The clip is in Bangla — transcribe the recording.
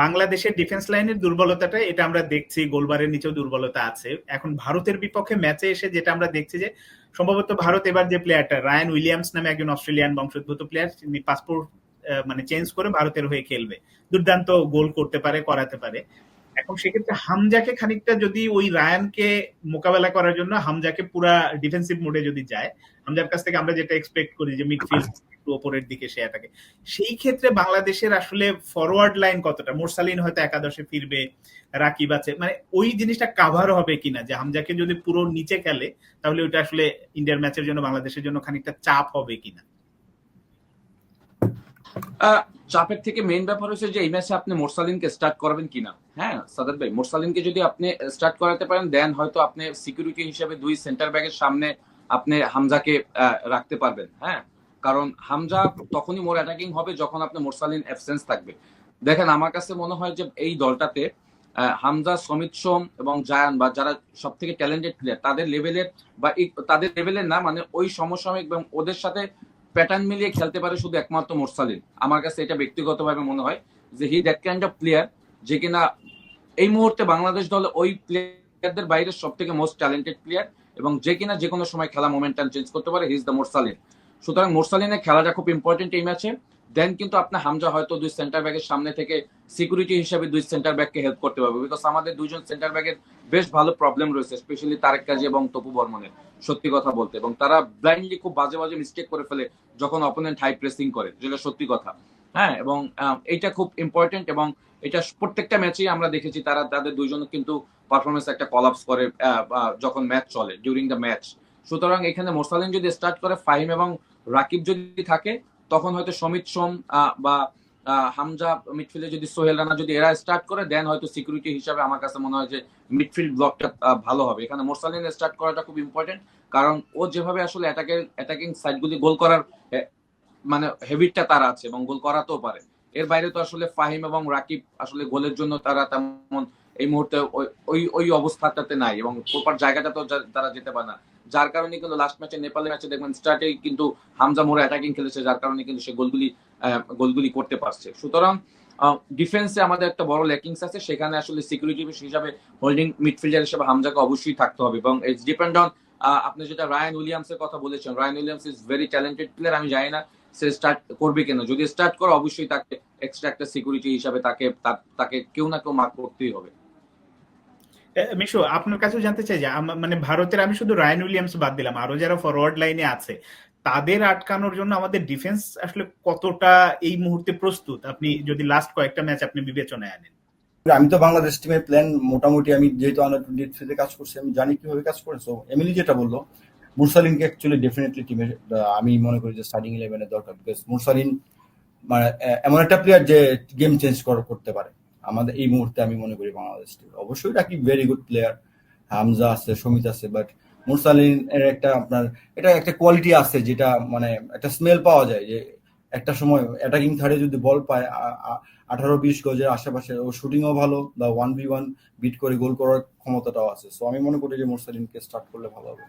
বাংলাদেশের ডিফেন্স লাইনের দুর্বলতাটা, এটা আমরা দেখছি, গোলবারের নিচেও দুর্বলতা আছে। এখন ভারতের বিপক্ষে ম্যাচে এসে যেটা আমরা দেখছি যে, সম্ভবত ভারত এবার যে প্লেয়ারটা রায়ান উইলিয়ামস নামে একজন অস্ট্রেলিয়ান বংশোদ্ভূত প্লেয়ার তিনি পাসপোর্ট মানে চেঞ্জ করে ভারতের হয়ে খেলবে। দুর্দান্ত গোল করতে পারে, করাতে পারে। এখন সেক্ষেত্রে হামজাকে খানিকটা যদি ওই রায়ানকে মোকাবেলা করার জন্য, হামজাকে পুরা ডিফেন্সিভ মোডে যদি যায়, হামজার কাছ থেকে আমরা যেটা এক্সপেক্ট করি যে মিডফিল্ড একটু ওপরের দিকে সে থাকে সেই ক্ষেত্রে বাংলাদেশের আসলে ফরওয়ার্ড লাইন কতটা? মোরসালিন হয়তো একাদশে ফিরবে, রাকিব আছে। মানে ওই জিনিসটা কাভার হবে কিনা? যে হামজাকে যদি পুরো নিচে খেলে, তাহলে ওইটা আসলে ইন্ডিয়ার ম্যাচের জন্য, বাংলাদেশের জন্য খানিকটা চাপ হবে কিনা? চাপের থেকে মেইন ব্যাপার হচ্ছে যে এই ম্যাচে আপনি মোরসালিনকে স্টার্ট করবেন কিনা। হ্যাঁ সাদাত ভাই, মোরসালিনকে যদি আপনি স্টার্ট করাতে পারেন দেন হয়তো আপনি সিকিউরিটি হিসেবে দুই সেন্টার ব্যাগের সামনে আপনি হামজাকে রাখতে পারবেন। হ্যাঁ কারণ হামজা তখনই মোর অ্যাটাকিং হবে যখন আপনি মোরসালিন অ্যাবসেন্স থাকবে। দেখেন, আমার কাছে মনে হয় যে এই দলটাতে হামজা, সমিত সোম এবং জায়ান বা যারা সব থেকে ট্যালেন্টেড প্লেয়ার তাদের লেভেলের বা তাদের লেভেলের না মানে ওই সমসাময়িক এবং ওদের সাথে প্যাটার্ন মিলিয়ে খেলতে পারে শুধু একমাত্র মোরসালিন। আমার কাছে এটা ব্যক্তিগতভাবে মনে হয় যে he that kind of player যে কিনা এই মুহূর্তে বাংলাদেশ দলে ওই প্লেয়ারদের বাইরে সব থেকে মোস্ট ট্যালেন্টেড প্লেয়ার এবং যে কিনা যে কোনো সময় খেলা মোমেন্টাম চেঞ্জ করতে পারে হি ইজ দ্য মোরসালিন। সুতরাং মোরসালিনের খেলাটা খুব ইম্পর্টেন্ট এই ম্যাচে দেন কিন্তু আপনার হামজা হয়তো দুই সেন্টার ব্যাগের সামনে থেকে সিকিউরিটি হিসেবে দুই সেন্টার ব্যাগকে হেল্প করতে পারবে। বিকজ আমাদের দুইজন সেন্টার ব্যাগের বেশ ভালো প্রবলেম রয়েছে স্পেশালি তারেক কাজী এবং তপু বর্মনের, সত্যি কথা বলতে। এবং তারা ব্লাইন্ডলি খুব বাজে বাজে মিস্টেক করে ফেলে যখন অপোনেন্ট হাই প্রেসিং করে, যেটা সত্যি কথা। হ্যাঁ এবং এইটা খুব ইম্পর্টেন্ট এবং এটা প্রত্যেকটা ম্যাচেই আমরা দেখেছি, তারা, তাদের দুইজন কিন্তু পারফরমেন্স একটা কলাপস করে যখন ম্যাচ চলে ডিউরিং দ্য ম্যাচ সুতরাং এখানে মোরসালিন যদি স্টার্ট করে ফাহিম এবং রাকিব যদি থাকে, তখন হয়তো সমিত সোম বা হামজা মিডফিল্ডে যদি সোহেল রানা যদি এরা স্টার্ট করে দেন হয়তো সিকিউরিটি হিসাবে আমার কাছে মনে হয় যে মিডফিল্ড ব্লকটা ভালো হবে। এখানে মোরসালিন স্টার্ট করাটা খুব ইম্পর্টেন্ট কারণ ও যেভাবে আসলে অ্যাটাকের অ্যাটাকিং সাইডগুলি গোল করার মানে হেবিটটা তার আছে এবং গোল করাতেও পারে। এর বাইরে তো আসলে ফাহিম এবং রাকিব আসলে গোলের জন্য তারা তেমন এই মুহূর্তে ওই ওই অবস্থাটাতে নাই এবং প্রপার তো তারা যেতে পারে না। যার কারণে কিন্তু লাস্ট ম্যাচে নেপালের ম্যাচে দেখবেন স্টার্টে কিন্তু হামজা মোড়ে অ্যাটাকিং খেলেছে, যার কারণে কিন্তু সে গোলগুলি গোলগুলি করতে পারছে। সুতরাং ডিফেন্সে আমাদের একটা বড় ল্যাকিংস আছে, সেখানে আসলে সিকিউরিটি হিসাবে হোল্ডিং মিডফিল্ডার হিসেবে হামজাকে অবশ্যই থাকতে হবে এবং ইটস ডিপেন্ড অন আপনি যেটা রায়ান উইলিয়ামসের কথা বলেছেন Ryan Williams is very talented player আমি জানি না। সে স্টার্ট করবে কেন? যদি স্টার্ট করে অবশ্যই তাকে এক্সট্রা একটা সিকিউরিটি হিসাবে তাকে তাকে কেউ না কেউ মার্ক করতেই হবে। মিশু আপনার কাছে জানতে চাই যে মানে ভারতের আমি শুধু রায়ন উইলিয়ামস বাদ দিলাম আরও যারা ফরওয়ার্ড লাইনে আছে তাদের আটকানোর জন্য আমাদের ডিফেন্স আসলে কতটা এই মুহূর্তে প্রস্তুত? আপনি যদি লাস্ট কয়েকটা ম্যাচ আপনি বিবেচনায় আনেন। আমি তো বাংলাদেশ টিমের প্ল্যান মোটামুটি আমি যেহেতু আন্ডার টোয়েন্টি থ্রিতে কাজ করছি আমি জানি কীভাবে কাজ করে সো এমিলি যেটা বলল মুরসালিনকে অ্যাকচুয়ালি ডেফিনেটলি টিমের আমি মনে করি যে স্টার্টিং ইলেভেনের দরকার বিকজ মুরসালিন মানে এমন একটা প্লেয়ার যে গেম চেঞ্জ করতে পারে। আমাদের, এই মুহূর্তে আমি মনে করি বাংলাদেশ টিম অবশ্যই Rakib very good player Hamza আছে, সমিত আছে বাট মুরসালিন এর একটা আপনার, এটা একটা কোয়ালিটি আছে যেটা মানে একটা স্মেল পাওয়া যায় যে একটা সময় অ্যাটাকিং থার্ডে যদি বল পায় আঠারো বিশ গজের আশেপাশে, ও শুটিংও ভালো, বা ওয়ান বি ওয়ান বিট করে গোল করার ক্ষমতাটাও আছে। সো আমি মনে করি যে মুরসালিনকে স্টার্ট করলে ভালো হবে।